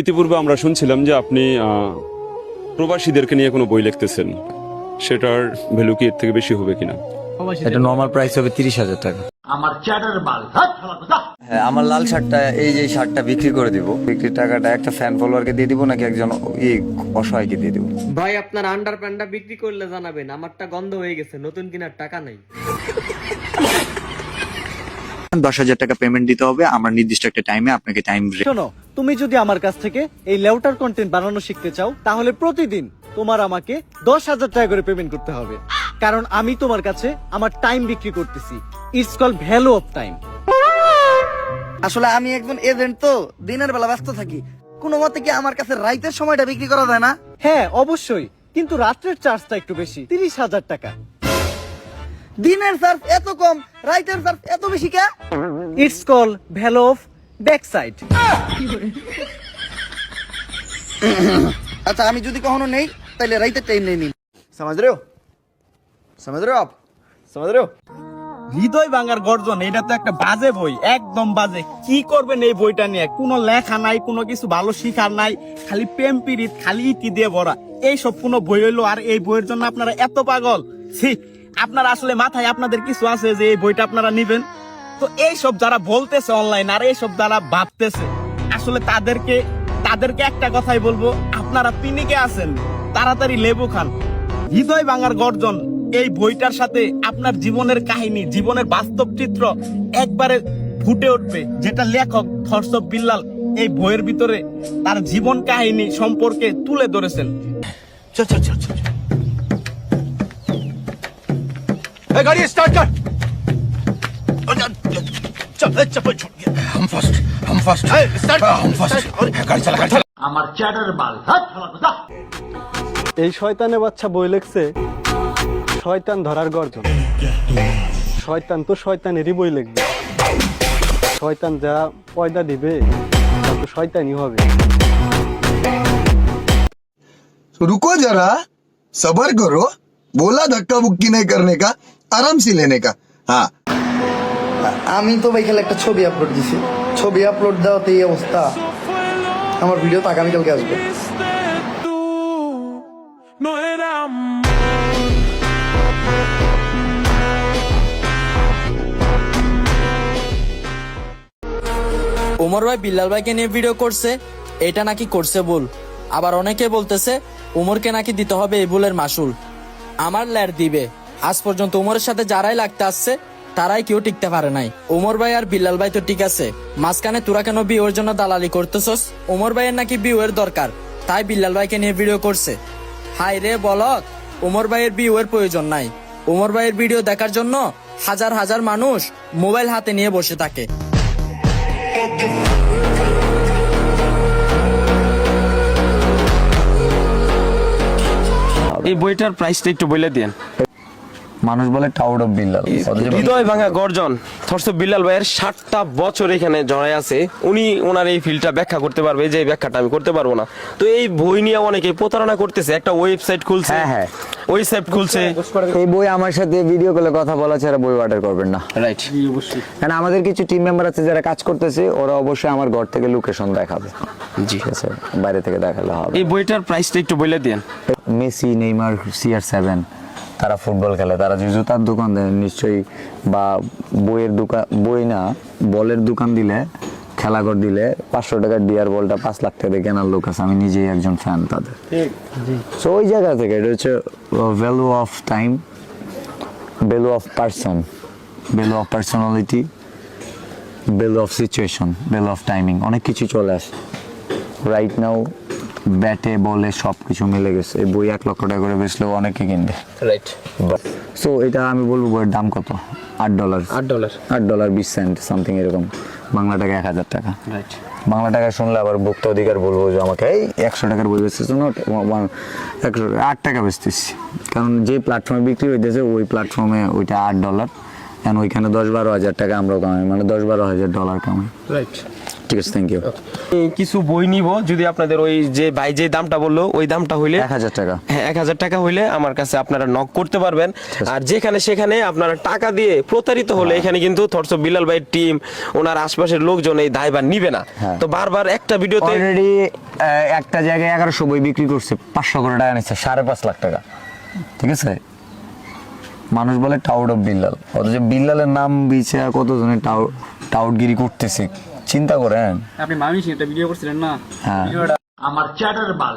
ইতিপূর্বে আমরা শুনছিলাম যে আপনি আহ, প্রবাসীদেরকে নিয়ে কোনো বই লিখতেছেন। সেটার ভ্যালু কি এর থেকে বেশি হবে কিনা? এটা নর্মাল প্রাইস হবে তিরিশ হাজার টাকা। আমার চ্যাটার বাল হ্যাঁ আমার লাল শার্টটা এই যে শার্টটা বিক্রি করে দিব। বিক্রির টাকাটা একটা ফ্যান ফলোয়ারকে দিয়ে দিব নাকি একজন এই অসহায়কে দিয়ে দিব? ভাই আপনার আন্ডার প্যান্টটা বিক্রি করলে জানাবেন আমারটা গন্ধ হয়ে গেছে নতুন কেনার টাকা নাই। দশ হাজার টাকা পেমেন্ট দিতে হবে। আমরা নির্দিষ্ট একটা টাইমে আপনাকে টাইম শোনো তুমি যদি আমার কাছ থেকে এই লেউটার কন্টেন্ট বানানো শিখতে চাও তাহলে প্রতিদিন তোমার আমাকে দশ হাজার টাকা করে পেমেন্ট করতে হবে। কারণ আমি তোমার কাছে আমার টাইম বিক্রি করতেছি। It's call value of time আসলে আমি একজন এজেন্ট তো দিনের বেলা ব্যস্ত থাকি। কোনো মতে কি আমার কাছে রাইতের সময়টা বিক্রি করা যায় না? হ্যাঁ অবশ্যই। কিন্তু রাত্রের চার্জটা একটু বেশি তিরিশ হাজার টাকা। দিনের সার্ফ এত কম রাইটের সার্ফ এত বেশি কে? It's call value of side আচ্ছা আমি যদি কখনো নেই তাহলে রাইতের টাইম নেই নিন। সমাজ রেও সমাজ রেও আপ সমাজ রেও হৃদয় ভাঙার গর্জন এটা তো একটা বাজে বই একদম বাজে। কি করবেন এই বইটা নিয়ে? কোনো লেখা নাই কোনো কিছু ভালো শিখার নাই খালি প্রেম পিড়িত খালি ইতি দিয়ে ভরা। এই সব কোনো বই হইল আর এই বইয়ের জন্য আপনারা এত পাগল? ছি আপনার আসলে মাথায় আপনাদের কিছু আছে যে এই বইটা আপনারা নিবেন? তো এই সব যারা বলতেছে অনলাইন আর এই সব যারা ভাবতেছে, আসলে তাদেরকে তাদেরকে একটা কথাই বলব, আপনারা পিনিকে আছেন, তাড়াতাড়ি লেবু খান। হৃদয় ভাঙার গর্জন, এই বইটার সাথে আপনার জীবনের কাহিনী, জীবনের বাস্তব চিত্র একবারে ফুটে উঠবে, যেটা লেখক হর্ষব বিল্লাল এই বইয়ের ভিতরে তার জীবন কাহিনী সম্পর্কে তুলে ধরেছেন। চল চল চল চল। गाड़ी स्टार्ट कर और चल, चल, चल ए, चप्पल छूट गया हम फर्स्ट हम फर्स्ट स्टार्ट हम फर्स्ट गाड़ी चला गाड़ी चला আমার চ্যাটার বাল হাত শালা কোথা এই শয়তানে বাচ্চা বই লেখছে শয়তান ধরার গর্জন শয়তান তো শয়তানেরই বই লিখবে শয়তান যা পয়দা দিবে তা তো শয়তানই হবে रुको जरा सबर करो बोला धक्का बुक्की नहीं करने का आराम से लेने का हाँ আমি তো ভাই খালি একটা ছবি আপলোড দিছি ছবি আপলোড দেওয়াতে এই অবস্থা আমার ভিডিও তো আগামীকালকে আসবে উমর ভাই বিল্লাল ভাইকে নিয়ে ভিডিও করছে এটা নাকি করছে ভুল আবার অনেকে বলতেছে উমরকে নাকি দিতে হবে এই ভুলের মাসুল আমার ল্যার দিবে আজ পর্যন্ত উমরের সাথে যারাই লাগতে আসছে, তারাই কেউ টিকতে পারে নাই। উমর ভাই আর বিল্লাল ভাই তো ঠিক আছে, মাঝখানে তোরা কেন বিয়ের জন্য দালালি করতেছস? উমর ভাইয়ের নাকি বিয়ের দরকার, তাই বিল্লাল ভাইকে নিয়ে ভিডিও করছে। হাই রে বলত উমর ভাইয়ের বিয়ের প্রয়োজন নাই। উমর ভাইয়ের ভিডিও দেখার জন্য হাজার হাজার মানুষ মোবাইল হাতে নিয়ে বসে থাকে। এই বইটার প্রাইসটা একটু বলে দেন। মানুষ বলে টাউড অফ বিল্লাল। হৃদয় ভাঙা গর্জন থরস বিল্লাল ভাইয়ের ষাটটা বছর এখানে জড়াই আছে। উনি ওনার এই ফিল্ডটা ব্যাখ্যা করতে পারবে যে ব্যাখ্যাটা আমি করতে পারব না। তো এই বই নিয়ে অনেকে প্রতারণা করতেছে একটা ওয়েবসাইট খুলছে হ্যাঁ, হ্যাঁ। ওয়েবসাইট খুলছে। এই বই আমার সাথে ভিডিও কলে কথা বলা ছাড়া বই অর্ডার করবেন না। রাইট কারণ আমাদের কিছু টিম মেম্বার আছে যারা কাজ করতেছে ওরা অবশ্যই আমার ঘর থেকে লোকেশন দেখাবে। জি। আছে? বাইরে থেকে দেখালে হবে। এই বইটার প্রাইসটা একটু বলে দেন। মেসি নেইমার সিআর সেভেন তারা ফুটবল খেলে তারা যে জুতার দোকান দেয় নিশ্চয়ই বা বইয়ের দোকান বই না বলের দোকান দিলে খেলাঘর দিলে পাঁচশো টাকার ডিয়ার বলটা পাঁচ লাখ টাকা কেনার লোক আছে আমি নিজেই একজন ফ্যান তাদের। সো ওই জায়গা থেকে এটা হচ্ছে value of time value of person value of personality value of situation value of timing অনেক কিছু চলে আসে। রাইট নাও ব্যাটে বলে সব কিছু মিলে গেছে। এই বই এক লক্ষ টাকা করে বেচলেও অনেকে কিনবে। রাইট সো এটা আমি বলব বইয়ের দাম কত? আট ডলার আট ডলার আট ডলার বিশ সেন্ট সামথিং এরকম। বাংলা টাকা এক হাজার টাকা। রাইট বাংলা টাকা শুনলে আবার ভুক্ত অধিকার বলব যে আমাকে এই একশো টাকার বই বেচতেছো না? একশো আট টাকা বেচতেছি। কারণ যে প্ল্যাটফর্মে বিক্রি হইতেছে ওই প্ল্যাটফর্মে ওইটা আট ডলার এখন ওইখানে দশ বারো হাজার টাকা আমরাও কামাই। মানে দশ বারো হাজার ডলার কামাই। রাইট ঠিক আছে থ্যাংক ইউ কিছু বই নিব যদি আপনাদের ওই যে ভাই যে দামটা বলল ওই দামটা হইলে এক হাজার টাকা। হ্যাঁ এক হাজার টাকা হইলে আমার কাছে আপনারা নক করতে পারবেন। আর যেখানে সেখানে আপনারা টাকা দিয়ে প্রতারিত হলে এখানে কিন্তু বিলাল ভাইয়ের টিম ওনার আশপাশের লোকজন এই দায়ভার নিবে না। হ্যাঁ। তো বারবার একটা ভিডিওতে অলরেডি একটা জায়গায় এগারোশো বই বিক্রি করছে পাঁচশো করে টাকা নিচ্ছে সাড়ে পাঁচ লাখ টাকা। ঠিক আছে? মানুষ বলে টাউট অফ বিল্লাল অথচ বিল্লালের নাম বিছে কতজনের টাউট টাউটগিরি করতেছে? চিন্তা করেন। আপনি মামি সিং একটা ভিডিও করছিলেন না। হ্যাঁ। আমার চ্যাটার বাল।